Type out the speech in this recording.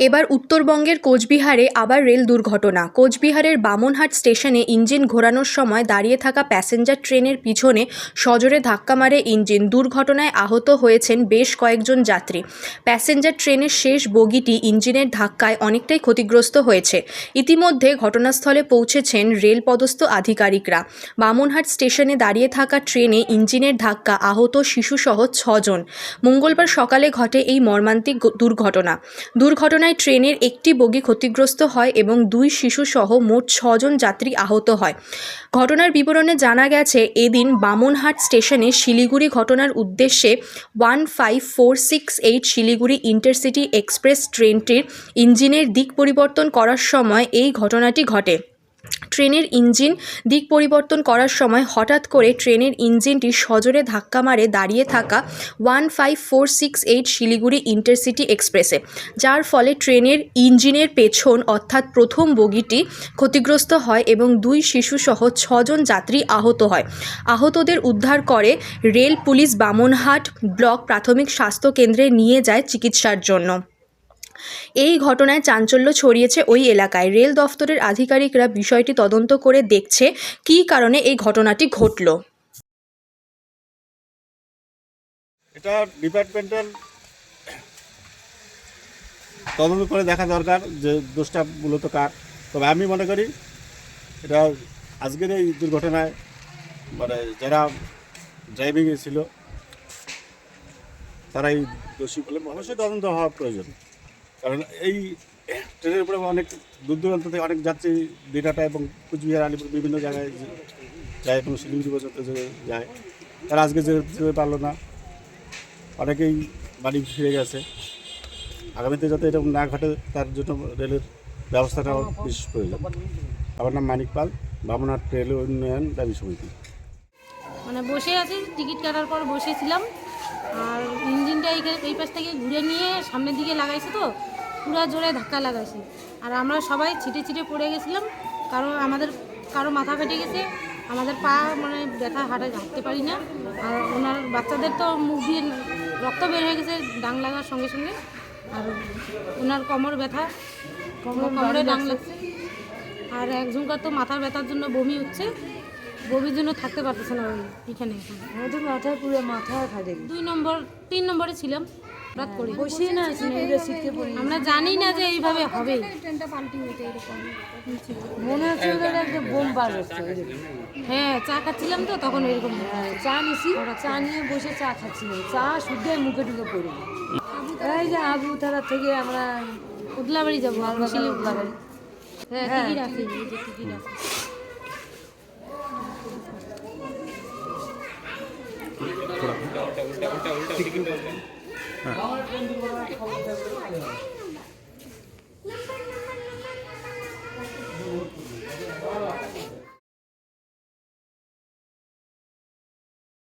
এবার উত্তরবঙ্গের কোচবিহারে আবার রেল দুর্ঘটনা। কোচবিহারের বামনহাট স্টেশনে ইঞ্জিন ঘোরানোর সময় দাঁড়িয়ে থাকা প্যাসেঞ্জার ট্রেনের পিছনে সজোরে ধাক্কা মারে ইঞ্জিন। দুর্ঘটনায় আহত হয়েছেন বেশ কয়েকজন যাত্রী। প্যাসেঞ্জার ট্রেনের শেষ বগিটি ইঞ্জিনের ধাক্কায় অনেকটাই ক্ষতিগ্রস্ত হয়েছে। ইতিমধ্যে ঘটনাস্থলে পৌঁছেছেন রেলপদস্থ আধিকারিকরা। বামনহাট স্টেশনে দাঁড়িয়ে থাকা ট্রেনে ইঞ্জিনের ধাক্কা আহত শিশুসহ ছজন। মঙ্গলবার সকালে ঘটে এই মর্মান্তিক দুর্ঘটনা। দুর্ঘটনা দুর্ঘটনায় ট্রেনের একটি বগি ক্ষতিগ্রস্ত হয় এবং দুই শিশুসহ মোট ছজন যাত্রী আহত হয়। ঘটনার বিবরণে জানা গেছে, এদিন বামনহাট স্টেশনে শিলিগুড়ি ঘটনার উদ্দেশ্যে one five four six eight Siliguri intercity express ট্রেনটির ইঞ্জিনের দিক পরিবর্তন করার সময় এই ঘটনাটি ঘটে। ট্রেনের ইঞ্জিন দিক পরিবর্তন করার সময় হঠাৎ করে ট্রেনের ইঞ্জিনটি সজোরে ধাক্কা মারে দাঁড়িয়ে থাকা one five four six eight Siliguri intercity এক্সপ্রেসে, যার ফলে ট্রেনের ইঞ্জিনের পেছন অর্থাৎ প্রথম বগিটি ক্ষতিগ্রস্ত হয় এবং দুই শিশুসহ ছজন যাত্রী আহত হয়। আহতদের উদ্ধার করে রেল পুলিশ বামনহাট ব্লক প্রাথমিক স্বাস্থ্য কেন্দ্রে নিয়ে যায় চিকিৎসার জন্য। এই ঘটনায় চাঞ্চল্য ছড়িয়েছে ওই এলাকায়। রেল দফতরের আধিকারিকরা বিষয়টি তদন্ত করে দেখছে কী কারণে এই ঘটনাটি ঘটল। এটা ডিপার্টমেন্টাল তদন্ত করে দেখা দরকার যে দোষটা মূলত কার। তবে আমি মনে করি এটা আজকের এই দুর্ঘটনায় মানে যারা ড্রাইভিংয়ে ছিল, তারাই দোষী বলে অবশ্যই তদন্ত হওয়া প্রয়োজন। কারণ এই ট্রেনের উপরে অনেক দূর দূরান্ত থেকে অনেক যাত্রী দিনাটা এবং কুচবিহার, আলিপুর বিভিন্ন জায়গায় যায় এবং শিলিগুড়ি পর্যন্ত যায়। তারা আজকে যেতে পারল না, অনেকেই বাড়ি ফিরে গেছে। আগামীতে যাতে এরকম না ঘটে, তার জন্য রেলের ব্যবস্থাটা বিশেষ প্রয়োজন। আমার নাম মানিক পাল বামনাট রেল উন্নয়ন দাবি সমিতি। মানে বসে আছি, টিকিট কাটার পর বসেছিলাম। আর ইঞ্জিনটা এই এই পাশ থেকে ঘুরে নিয়ে সামনের দিকে লাগাইছে তো পুরো জোরে ধাক্কা লাগাইছে। আর আমরা সবাই ছিটে ছিটে পড়ে গেছিলাম কারণ আমাদের কারও মাথা ফেটে গেছে আমাদের পা মানে ব্যথা হাঁটা হাঁটতে পারি না। আর ওনার বাচ্চাদের তো মুখ দিয়ে রক্ত বের হয়ে গেছে ডাং লাগার সঙ্গে সঙ্গে। আর ওনার কোমর ব্যথা কোমরে ডাং লাগছে। আর একজনকার তো মাথার ব্যথার জন্য বমি হচ্ছে। বমির জন্য থাকতে পারতেছে না ওই এখানে। আমাদের মাথায় পুরো মাথায় গেছে দুই নম্বর তিন নম্বরে ছিলাম। রাত করে। বসেই না আমরা জানি না যে এইভাবে হবে। মনে হচ্ছে একটা বোম বার হচ্ছে হ্যাঁ চা খাচ্ছিলাম তো তখন এরকম হ্যাঁ, চা নিছি চা নিয়ে বসে চা খাচ্ছিলাম চা শুদ্ধ মুখে ঢুকে পড়ে। এই যে আবু তারা থেকে আমরা উদলাবাড়ি যাব উদলাবাড়ি। হ্যাঁ। টিকিট আছে এই যে টিকিট আছে। হ্যাঁ।